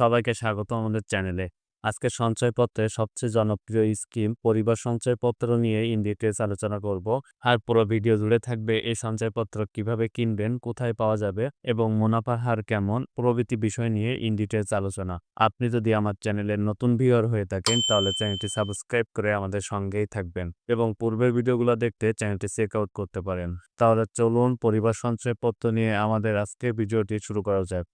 সবাইকে স্বাগত আমাদের চ্যানেলে। আজকে সঞ্চয়পত্রের সবচেয়ে জনপ্রিয় স্কিম পরিবার সঞ্চয়পত্র নিয়ে ইন ডিটেলস আলোচনা করব। আর পুরো ভিডিও জুড়ে থাকবে এই সঞ্চয়পত্র কীভাবে কিনবেন, কোথায় পাওয়া যাবে এবং মুনাফার হার কেমন, প্রভৃতি বিষয় নিয়ে ইন ডিটেলস আলোচনা। আপনি যদি আমার চ্যানেলের নতুন ভিউয়ার হয়ে থাকেন, তাহলে চ্যানেলটি সাবস্ক্রাইব করে আমাদের সঙ্গেই থাকবেন এবং পূর্বের ভিডিওগুলো দেখতে চ্যানেলটি চেক আউট করতে পারেন। তাহলে চলুন পরিবার সঞ্চয়পত্র নিয়ে আমাদের আজকের ভিডিওটি শুরু করা যাক।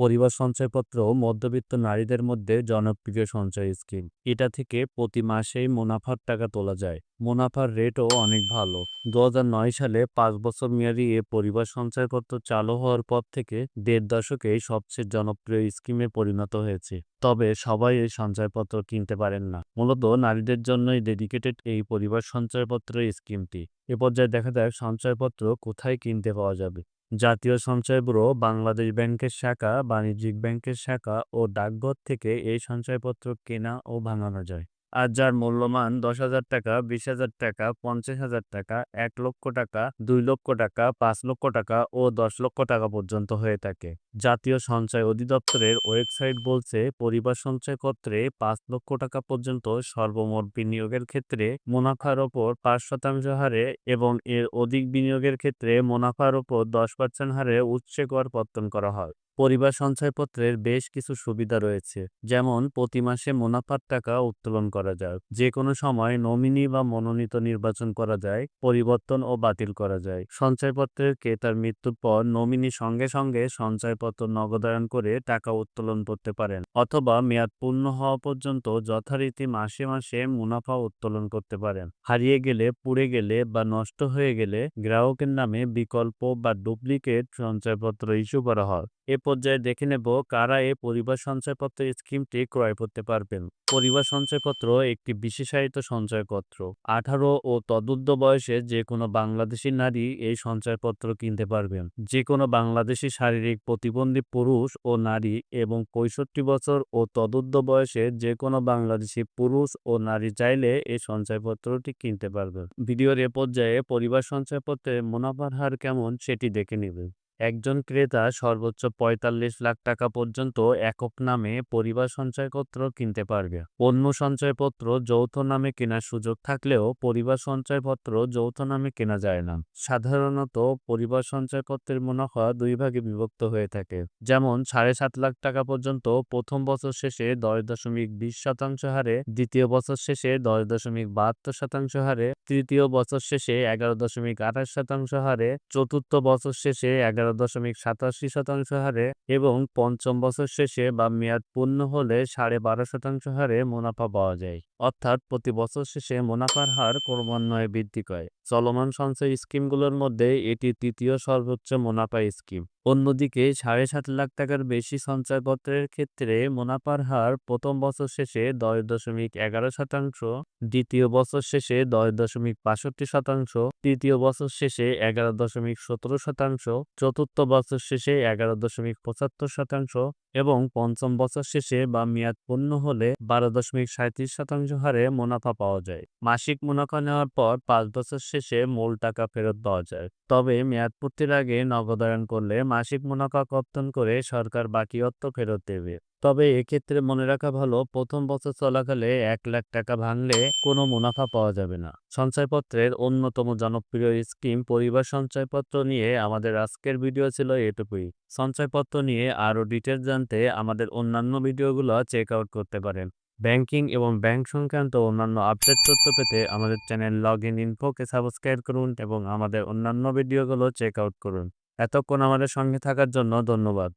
পরিবার সঞ্চয়পত্র মধ্যবিত্ত নারীদের মধ্যে জনপ্রিয় সঞ্চয় স্কিম। এটা থেকে প্রতি মাসেই মুনাফার টাকা তোলা যায়। মুনাফার রেটও অনেক ভালো। দু হাজার নয় সালে পাঁচ বছর মেয়াদী এ পরিবার সঞ্চয়পত্র চালু হওয়ার পর থেকে দেড় দশকে সবচেয়ে জনপ্রিয় স্কিমে পরিণত হয়েছে। তবে সবাই এই সঞ্চয়পত্র কিনতে পারেন না। মূলত নারীদের জন্যই ডেডিকেটেড এই পরিবার সঞ্চয়পত্র স্কিমটি। এ পর্যায়ে দেখা যায় সঞ্চয়পত্র কোথায় কিনতে পাওয়া যাবে? জাতীয় সঞ্চয় ব্যুরো, বাংলাদেশ ব্যাংকের শাখা, বাণিজ্যিক ব্যাংকের শাখা ও ডাকঘর থেকে এই সঞ্চয়পত্র কেনা ও ভাঙানো যায়। আর যার মূল্যমান দশ হাজার টাকা, বিশ হাজার টাকা, পঞ্চাশ হাজার টাকা, এক লক্ষ টাকা, দুই লক্ষ টাকা, পাঁচ লক্ষ টাকা ও দশ লক্ষ টাকা পর্যন্ত হয়ে থাকে। জাতীয় সঞ্চয় অধিদপ্তরের ওয়েবসাইট বলছে, পরিবার সঞ্চয়পত্রে পাঁচ লক্ষ টাকা পর্যন্ত সর্বমোট বিনিয়োগের ক্ষেত্রে মুনাফার ওপর পাঁচ শতাংশ হারে এবং এর অধিক বিনিয়োগের ক্ষেত্রে মুনাফার ওপর দশ পার্সেন্ট হারে উৎসে কর পত্তন করা হয়। পরিবার সঞ্চয়পত্রের বেশ কিছু সুবিধা রয়েছে। যেমন, প্রতি মাসে মুনাফার টাকা উত্তোলন করা যায়। যে কোনো সময় নমিনি বা মনোনীত নির্বাচন করা যায়, পরিবর্তন ও বাতিল করা যায়। সঞ্চয়পত্রের ক্রেতার মৃত্যুর পর নমিনি সঙ্গে সঙ্গে সঞ্চয়পত্র নগদায়ন করে টাকা উত্তোলন করতে পারেন অথবা মেয়াদ পূর্ণ হওয়া পর্যন্ত যথারীতি মাসে মাসে মুনাফা উত্তোলন করতে পারেন। হারিয়ে গেলে, পুড়ে গেলে বা নষ্ট হয়ে গেলে গ্রাহকের নামে বিকল্প বা ডুপ্লিকেট সঞ্চয়পত্র ইস্যু করা হয়। এ পর্যায়ে দেখে নেব কারা এ পরিবার সঞ্চয়পত্র স্কিমটি ক্রয় করতে পারবেন। পরিবার সঞ্চয়পত্র একটি বিশেষায়িত সঞ্চয়পত্র। আঠারো ও তদুর্ধ বয়সে যে কোনো বাংলাদেশি নারী এই সঞ্চয়পত্র কিনতে পারবেন। যে কোনো বাংলাদেশি শারীরিক প্রতিবন্ধী পুরুষ ও নারী এবং পঁয়ষট্টি বছর ও তদুর্ধ বয়সে যে কোনো বাংলাদেশি পুরুষ ও নারী চাইলে এই সঞ্চয়পত্রটি কিনতে পারবেন। ভিডিওর এ পর্যায়ে পরিবার সঞ্চয়পত্রের মুনাফার হার কেমন সেটি দেখে নেবেন। একজন ক্রেতা সর্বোচ্চ পঁয়তাল্লিশ লাখ টাকা পর্যন্ত একক নামে পরিবার সঞ্চয়পত্র কিনতে পারবে। অন্য সঞ্চয়পত্র যৌথ নামে কেনার সুযোগ থাকলেও পরিবার সঞ্চয়পত্র যৌথ নামে কেনা যায় না। সাধারণত পরিবার সঞ্চয়পত্রের মুনাফা দুই ভাগে বিভক্ত হয়ে থাকে। যেমন, সাড়ে সাত লাখ টাকা পর্যন্ত প্রথম বছর শেষে দশ দশমিক বিশ শতাংশ হারে, দ্বিতীয় বছর শেষে দশ দশমিক বাহাত্তর শতাংশ হারে, তৃতীয় বছর শেষে এগারো দশমিক আঠাশ শতাংশ হারে, চতুর্থ বছর শেষে এগারো দশমিক সাতাশি শতাংশ হারে এবং পঞ্চম বছর শেষে বা মেয়াদ পূর্ণ হলে সাড়ে বারো শতাংশ হারে মুনাফা পাওয়া যায়। অর্থাৎ প্রতি বছর শেষে মুনাফার হার ক্রমান্বয়ে বৃদ্ধি পায়। চলমান সঞ্চয় স্কিমগুলোর মধ্যে এটি তৃতীয় সর্বোচ্চ মুনাফা স্কিম। অন্যদিকে সাড়ে সাত লাখ টাকার বেশি সঞ্চয়পত্রের ক্ষেত্রে মুনাফার হার প্রথম বছর শেষে দশ দশমিক এগারো শতাংশ, দ্বিতীয় বছর শেষে দশ দশমিক বাষট্টি শতাংশ, তৃতীয় বছর শেষে এগারো দশমিক সতেরো শতাংশ, চতুর্থ বছর শেষে এগারো দশমিক পঁচাত্তর শতাংশ এবং পঞ্চম বছর শেষে বা মেয়াদ পূর্ণ হলে বারো দশমিক সাঁত্রিশ শতাংশ হারে মুনাফা পাওয়া যায়। মাসিক মুনাফা নেওয়ার পর পাঁচ বছর শেষে মূল টাকা ফেরত পাওয়া যায়। তবে মেয়াদ পূর্তির আগে নগদায়ন করলে মাসিক মুনাফা কর্তন করে সরকার বাকি অর্থ ফেরত দেবে। তবে এক্ষেত্রে মনে রাখা ভালো, প্রথম বছর চলাকালে এক লাখ টাকা ভাঙলে কোনো মুনাফা পাওয়া যাবে না। সঞ্চয়পত্রের অন্যতম জনপ্রিয় স্কিম পরিবার সঞ্চয়পত্র নিয়ে আমাদের আজকের ভিডিও ছিল এটুকুই। সঞ্চয়পত্র নিয়ে আরও ডিটেলস জানতে আমাদের অন্যান্য ভিডিওগুলো চেক আউট করতে পারেন। ব্যাংকিং এবং ব্যাংক সংক্রান্ত অন্যান্য আপডেট তথ্য পেতে আমাদের চ্যানেল লগ ইন ইনফোকে সাবস্ক্রাইব করুন এবং আমাদের অন্যান্য ভিডিওগুলো চেক আউট করুন। এতক্ষণ আমাদের সঙ্গে থাকার জন্য ধন্যবাদ।